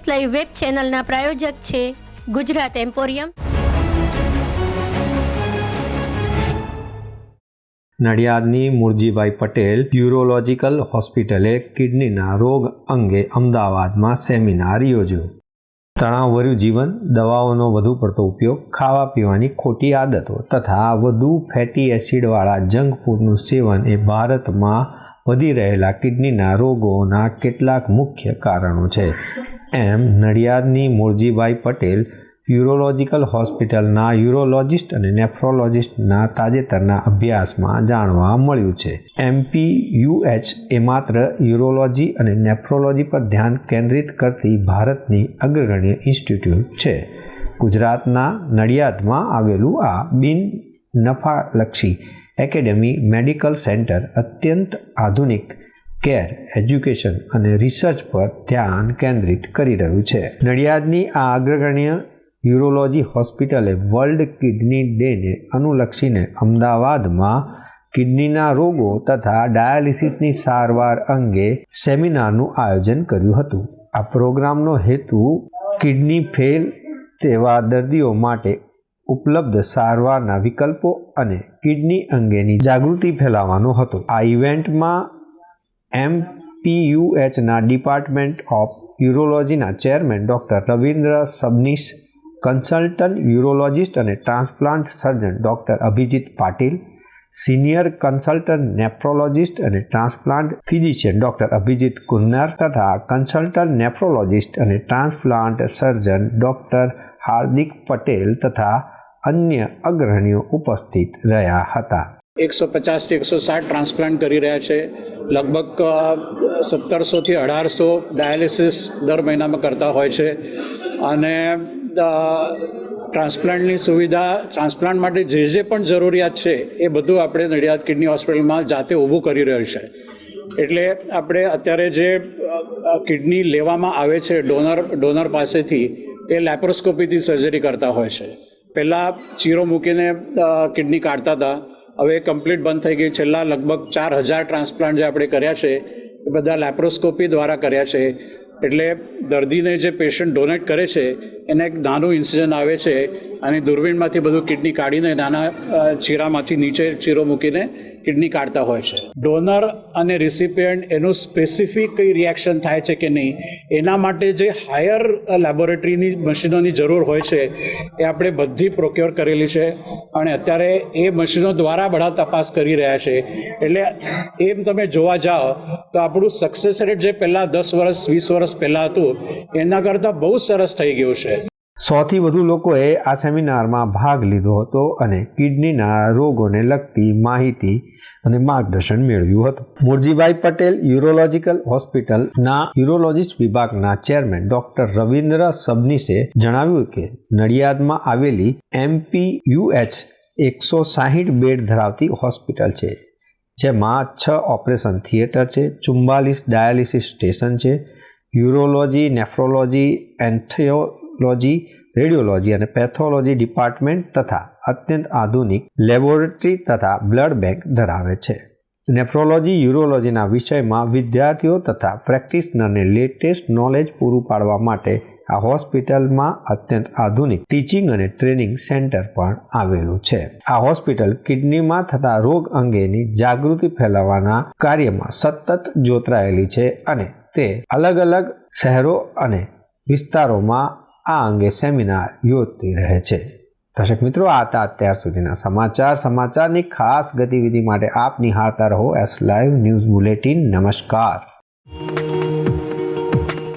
S live web ચેનલના પ્રાયોજક છે ગુજરાત એમ્પોરિયમ. નડિયાદની મુરજીભાઈ પટેલ યુરોલોજીકલ હોસ્પિટલે કિડનીના રોગ અંગે અમદાવાદમાં સેમિનાર યોજ્યો. તણાવભર્યું જીવન, દવાઓનો વધુ પડતો ઉપયોગ, ખાવા પીવાની ખોટી આદતો તથા વધુ ફેટી એસિડવાળા જંક ફૂડનું સેવન એ ભારતમાં વધી રહેલા કિડનીના રોગોના કેટલાક મુખ્ય કારણો છે. એમ નડિયાદની મુરજીભાઈ પટેલ યુરોલોજીકલ હોસ્પિટલના યુરોલોજિસ્ટ અને નેફ્રોલોજિસ્ટના તાજેતરના અભ્યાસમાં જાણવા મળ્યું છે. એમપી યુએચ એ માત્ર યુરોલોજી અને નેફ્રોલોજી પર ધ્યાન કેન્દ્રિત કરતી ભારતની અગ્રગણ્ય ઇન્સ્ટિટ્યૂટ છે. ગુજરાતના નડિયાદમાં આવેલું આ બિન નફાલક્ષી એકેડેમી, મેડિકલ સેન્ટર, અત્યંત આધુનિક કેર, એજ્યુકેશન અને રિસર્ચ પર ધ્યાન કેન્દ્રિત કરી રહ્યું છે. નડિયાદની આ અગ્રગણ્ય યુરોલોજી હોસ્પિટલે વર્લ્ડ કિડની ડેને અનુલક્ષીને અમદાવાદમાં કિડનીના રોગો તથા ડાયાલિસિસની સારવાર અંગે સેમિનારનું આયોજન કર્યું હતું. આ પ્રોગ્રામનો હેતુ કિડની ફેલ તેવા દર્દીઓ માટે ઉપલબ્ધ સારવારના વિકલ્પો અને કિડની અંગેની જાગૃતિ ફેલાવવાનો હતો. આ ઇવેન્ટમાં એમપીયુએચના department of યુરોલોજીના chairman doctor Ravindra Sabnis consultant urologist અને transplant surgeon doctor Abhijit Patil, senior consultant nephrologist અને transplant physician doctor Abhijit Kunnar તથા કન્સલ્ટન્ટ નેફ્રોલોજિસ્ટ અને transplant surgeon doctor Hardik Patel તથા અન્ય અગ્રણીઓ ઉપસ્થિત રહ્યા હતા. એકસો પચાસથી એકસો સાઠ ટ્રાન્સપ્લાન્ટ કરી રહ્યા છે. લગભગ સત્તરસોથી અઢારસો ડાયાલિસિસ દર મહિનામાં કરતા હોય છે. અને ટ્રાન્સપ્લાન્ટની સુવિધા, ટ્રાન્સપ્લાન્ટ માટે જે જે પણ જરૂરિયાત છે, એ બધું આપણે નડિયાદ કિડની હોસ્પિટલમાં જાતે ઊભું કરી રહ્યું છે. એટલે આપણે અત્યારે જે કિડની લેવામાં આવે છે ડોનર ડોનર પાસેથી, એ લેપ્રોસ્કોપીથી સર્જરી કરતા હોય છે. પહેલાં ચીરો મૂકીને કિડની કાઢતા હતા. હવે કમ્પ્લીટ બંધ થઈ ગઈ. છેલ્લા લગભગ ચાર હજાર ટ્રાન્સપ્લાન્ટ જે આપણે કર્યા છે, એ બધા લેપ્રોસ્કોપી દ્વારા કર્યા છે. એટલે દર્દીને જે પેશન્ટ ડોનેટ કરે છે, એને એક નાનું ઇન્સિડન્ટ આવે છે અને દૂરબીનમાંથી બધું કિડની કાઢીને નાના ચીરામાંથી નીચે ચીરો મૂકીને કિડની કાઢતા હોય છે. ડોનર અને રિસિપિયન્ટ એનું સ્પેસિફિક કઈ રિએક્શન થાય છે કે નહીં, એના માટે જે હાયર લેબોરેટરીની મશીનોની જરૂર હોય છે, એ આપણે બધી પ્રોક્યોર કરેલી છે અને અત્યારે એ મશીનો દ્વારા બધા તપાસ કરી રહ્યા છે. એટલે એમ તમે જોવા જાઓ, તો આપણું સક્સેસ રેટ જે પહેલાં દસ વર્ષ, વીસ વર્ષ પહેલાં હતું, એના કરતાં બહુ સરસ થઈ ગયું છે. સોથી વધુ લોકોએ આ સેમિનારમાં ભાગ લીધો હતો અને કિડનીના રોગોને લગતી માહિતી અને માર્ગદર્શન મેળવ્યું હતું. મુરજીભાઈ પટેલ, યુરોલોજીકલ હોસ્પિટલના યુરોલોજીસ્ટ વિભાગના ચેરમેન ડોક્ટર રવિન્દ્ર સબનીસે જણાવ્યું કે નડિયાદમાં આવેલી એમપીયુએચ એકસો સાહીઠ બેડ ધરાવતી હોસ્પિટલ છે, જેમાં છ ઓપરેશન થિયેટર છે ચુમ્બાલીસ ડાયાલિસિસ સ્ટેશન છે યુરોલોજી નેફ્રોલોજી એન્થિયોલોજી રેડિયોલોજી અને પેથોલોજી ડિપાર્ટમેન્ટ તથા અત્યંત આધુનિક લેબોરેટરી તથા બ્લડ બેંક ધરાવે છે. નેફ્રોલોજી યુરોલોજીના વિષયમાં વિદ્યાર્થીઓ તથા પ્રેક્ટિશનરને લેટેસ્ટ નોલેજ પૂરું પાડવા માટે આ હોસ્પિટલમાં અત્યંત આધુનિક ટીચિંગ અને ટ્રેનિંગ સેન્ટર પણ આવેલું છે. આ હોસ્પિટલ કિડનીમાં થતા રોગ અંગેની જાગૃતિ ફેલાવવાના કાર્યમાં સતત જોતરાયેલી છે અને તે અલગ અલગ શહેરો અને વિસ્તારોમાં આ અંગે સેમિનાર યોજતી રહે છે. દર્શક મિત્રો, આ હતા અત્યાર સુધીના સમાચાર. સમાચારની ખાસ ગતિવિધિ માટે આપ નિહાળતા રહો એસ લાઈવ ન્યૂઝ બુલેટિન નમસ્કાર.